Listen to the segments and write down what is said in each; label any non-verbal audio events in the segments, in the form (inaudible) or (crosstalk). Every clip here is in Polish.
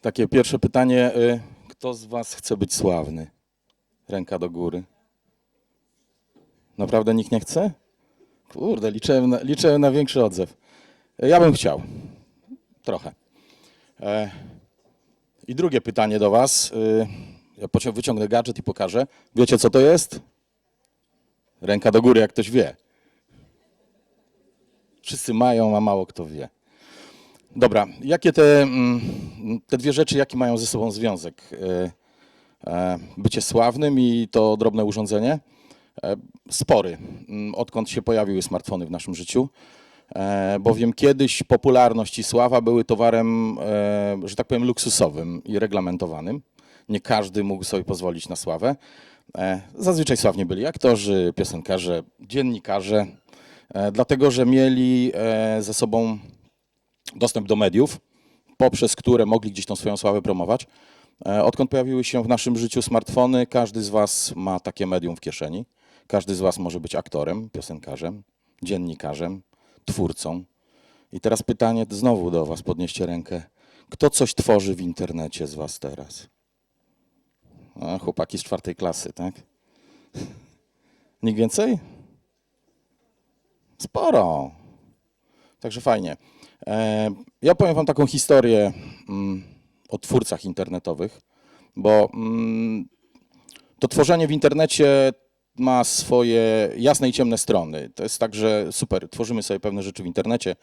Takie pierwsze pytanie. y, Kto z Was chce być sławny? Ręka do góry. Naprawdę nikt nie chce? Kurde, liczyłem na, na większy odzew. Ja bym chciał. Trochę. E, I drugie pytanie do Was. y, Ja wyciągnę gadżet i pokażę. Wiecie, co to jest? Ręka do góry, jak ktoś wie. Wszyscy mają, a mało kto wie. Dobra, jakie te, mm, te dwie rzeczy, jaki mają ze sobą związek? E, e, Bycie sławnym i to drobne urządzenie? E, Spory, mm, odkąd się pojawiły smartfony w naszym życiu. Bowiem kiedyś popularność i sława były towarem, że tak powiem, luksusowym i reglamentowanym. Nie każdy mógł sobie pozwolić na sławę. Zazwyczaj sławni byli aktorzy, piosenkarze, dziennikarze, dlatego że mieli ze sobą dostęp do mediów, poprzez które mogli gdzieś tą swoją sławę promować. E, Odkąd pojawiły się w naszym życiu smartfony, każdy z Was ma takie medium w kieszeni. Każdy z Was może być aktorem, piosenkarzem, dziennikarzem, twórcą. I teraz pytanie znowu do Was, podnieście rękę. Kto coś tworzy w internecie z Was teraz? A, chłopaki z czwartej klasy, tak? (laughs) Nikt więcej? Sporo. Także fajnie. E, Ja powiem Wam taką historię mm, o twórcach internetowych, bo mm, to tworzenie w internecie ma swoje jasne i ciemne strony. To jest tak, że super, tworzymy sobie pewne rzeczy w internecie.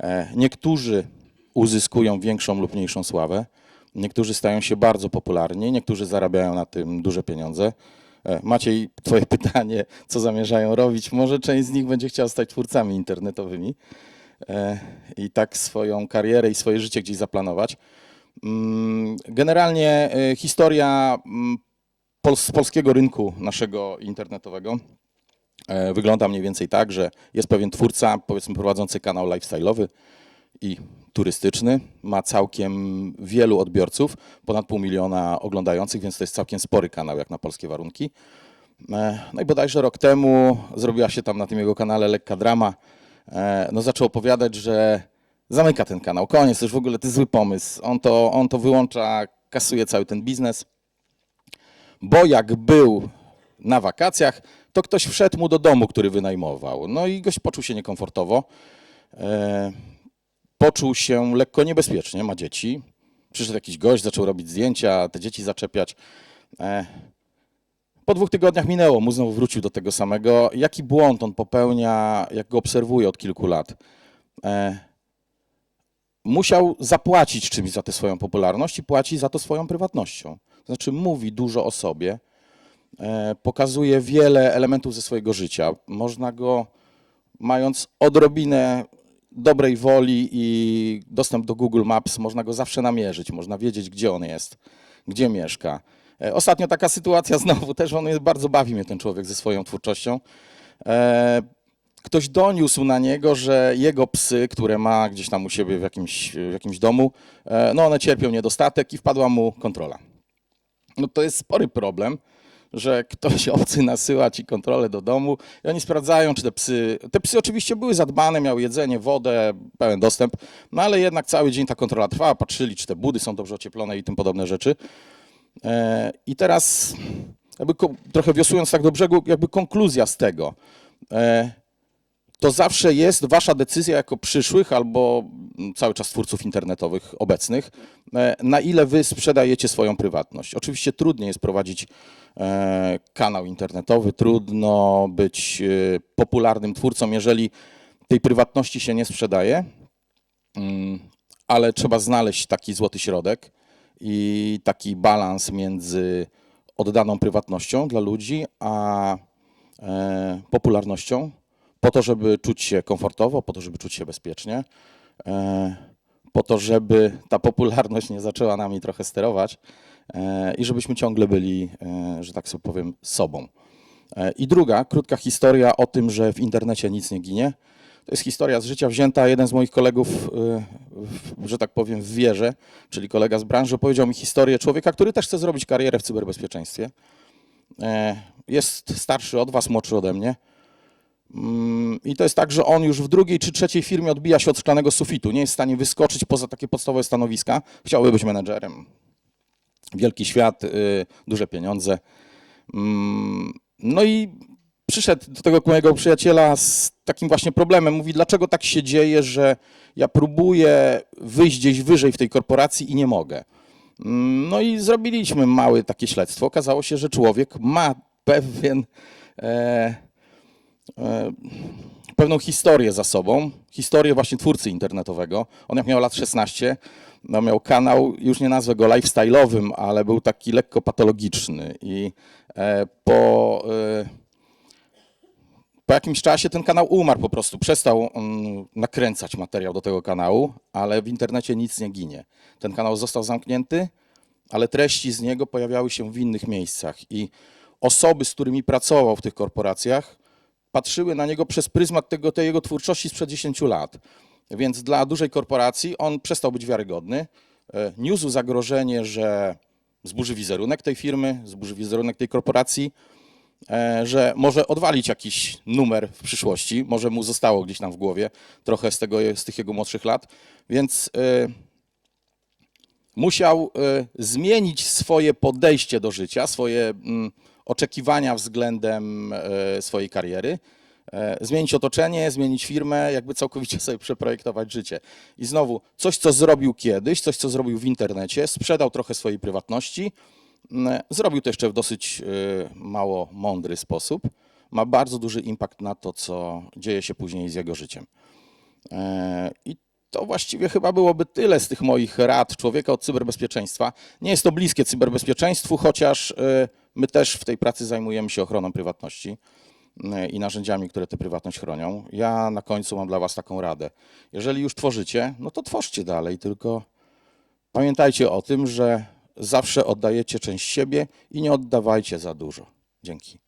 E, Niektórzy uzyskują większą lub mniejszą sławę, niektórzy stają się bardzo popularni, niektórzy zarabiają na tym duże pieniądze. E, Maciej, Twoje (laughs) pytanie, co zamierzają robić? Może część z nich będzie chciała stać twórcami internetowymi i tak swoją karierę i swoje życie gdzieś zaplanować. Mm, Generalnie e, historia mm, z polskiego rynku naszego internetowego e, wygląda mniej więcej tak, że jest pewien twórca, powiedzmy prowadzący kanał lifestyle'owy i turystyczny, ma całkiem wielu odbiorców, ponad pół miliona oglądających, więc to jest całkiem spory kanał jak na polskie warunki. E, No i bodajże rok temu zrobiła się tam na tym jego kanale lekka drama. E, No zaczął opowiadać, że zamyka ten kanał, koniec, już w ogóle to zły pomysł. On to, on to wyłącza, kasuje cały ten biznes bo jak był na wakacjach, to ktoś wszedł mu do domu, który wynajmował. No i gość poczuł się niekomfortowo. E, poczuł się lekko niebezpiecznie, ma dzieci. Przyszedł jakiś gość, zaczął robić zdjęcia, te dzieci zaczepiać. Po dwóch tygodniach minęło, mu znowu wrócił do tego samego. Jaki błąd on popełnia, jak go obserwuję od kilku lat? E, musiał zapłacić czymś za tę swoją popularność i płaci za to swoją prywatnością. To znaczy mówi dużo o sobie, e, pokazuje wiele elementów ze swojego życia. Można go, mając odrobinę dobrej woli i dostęp do Google Maps, można go zawsze namierzyć, można wiedzieć, gdzie on jest, gdzie mieszka. E, Ostatnio taka sytuacja (laughs) znowu, też on jest, bardzo bawi mnie ten człowiek ze swoją twórczością. E, ktoś doniósł na niego, że jego psy, które ma gdzieś tam u siebie w jakimś, w jakimś domu, e, no one cierpią niedostatek i wpadła mu kontrola. No to jest spory problem, że ktoś (laughs) obcy nasyła ci kontrolę do domu i oni sprawdzają, czy te psy, te psy oczywiście były zadbane, miały jedzenie, wodę, pełen dostęp, no ale jednak cały dzień ta kontrola trwała, patrzyli, czy te budy są dobrze ocieplone i tym podobne rzeczy. E, I teraz, jakby trochę wiosłując tak do brzegu, jakby konkluzja z tego. E, to zawsze jest wasza decyzja jako przyszłych albo mm, cały czas twórców internetowych obecnych, e, na ile wy sprzedajecie swoją prywatność. Oczywiście trudniej jest prowadzić kanał internetowy, trudno być popularnym twórcą, jeżeli tej prywatności się nie sprzedaje, Mm, ale trzeba znaleźć taki złoty środek i taki balans między oddaną prywatnością dla ludzi, a e, popularnością, po to, żeby czuć się komfortowo, po to, żeby czuć się bezpiecznie, e, po to, żeby ta popularność nie zaczęła nami trochę sterować e, i żebyśmy ciągle byli, że tak sobie powiem, sobą. I druga, krótka historia o tym, że w internecie nic nie ginie. To jest historia z życia wzięta. Jeden z moich kolegów, że tak powiem, w wierze, czyli kolega z branży, opowiedział mi historię człowieka, który też chce zrobić karierę w cyberbezpieczeństwie. E, Jest starszy od was, młodszy ode mnie. Mm, I to jest tak, że on już w drugiej czy trzeciej firmie odbija się od szklanego sufitu. Nie jest w stanie wyskoczyć poza takie podstawowe stanowiska. Chciałby być menedżerem. Wielki świat, y, duże pieniądze. Mm, No i przyszedł do tego mojego przyjaciela z takim właśnie problemem. Mówi, dlaczego tak się dzieje, że ja próbuję wyjść gdzieś wyżej w tej korporacji i nie mogę. Mm, No i zrobiliśmy małe takie śledztwo. Okazało się, że człowiek ma pewien, e, e, pewną historię za sobą, historię właśnie twórcy internetowego. On jak miał lat 16, no miał kanał, już nie nazwę go lifestyle'owym, ale był taki lekko patologiczny i e, po... E, po jakimś czasie ten kanał umarł po prostu. Przestał on nakręcać materiał do tego kanału, ale w internecie nic nie ginie. Ten kanał został zamknięty, ale treści z niego pojawiały się w innych miejscach i osoby, z którymi pracował w tych korporacjach, patrzyły na niego przez pryzmat tego, tej jego twórczości sprzed 10 lat. Więc dla dużej korporacji on przestał być wiarygodny. E, Niósł zagrożenie, że zburzy wizerunek tej firmy, zburzy wizerunek tej korporacji, że może odwalić jakiś numer w przyszłości, może mu zostało gdzieś tam w głowie trochę z, tego, z tych jego młodszych lat, więc e, musiał e, zmienić swoje podejście do życia, swoje mm, oczekiwania względem e, swojej kariery, e, zmienić otoczenie, zmienić firmę, jakby całkowicie (laughs) sobie przeprojektować życie. I znowu, coś, co zrobił kiedyś, coś, co zrobił w internecie, sprzedał trochę swojej prywatności, zrobił to jeszcze w dosyć e, mało mądry sposób, ma bardzo duży impact na to, co dzieje się później z jego życiem. E, I to właściwie chyba byłoby tyle z tych moich rad człowieka od cyberbezpieczeństwa. Nie jest to bliskie cyberbezpieczeństwu, chociaż e, my też w tej pracy zajmujemy się ochroną prywatności e, i narzędziami, które tę prywatność chronią. Ja na końcu mam dla Was taką radę. Jeżeli już tworzycie, no to tworzcie dalej, tylko pamiętajcie o tym, że zawsze oddajecie część siebie i nie oddawajcie za dużo. Dzięki.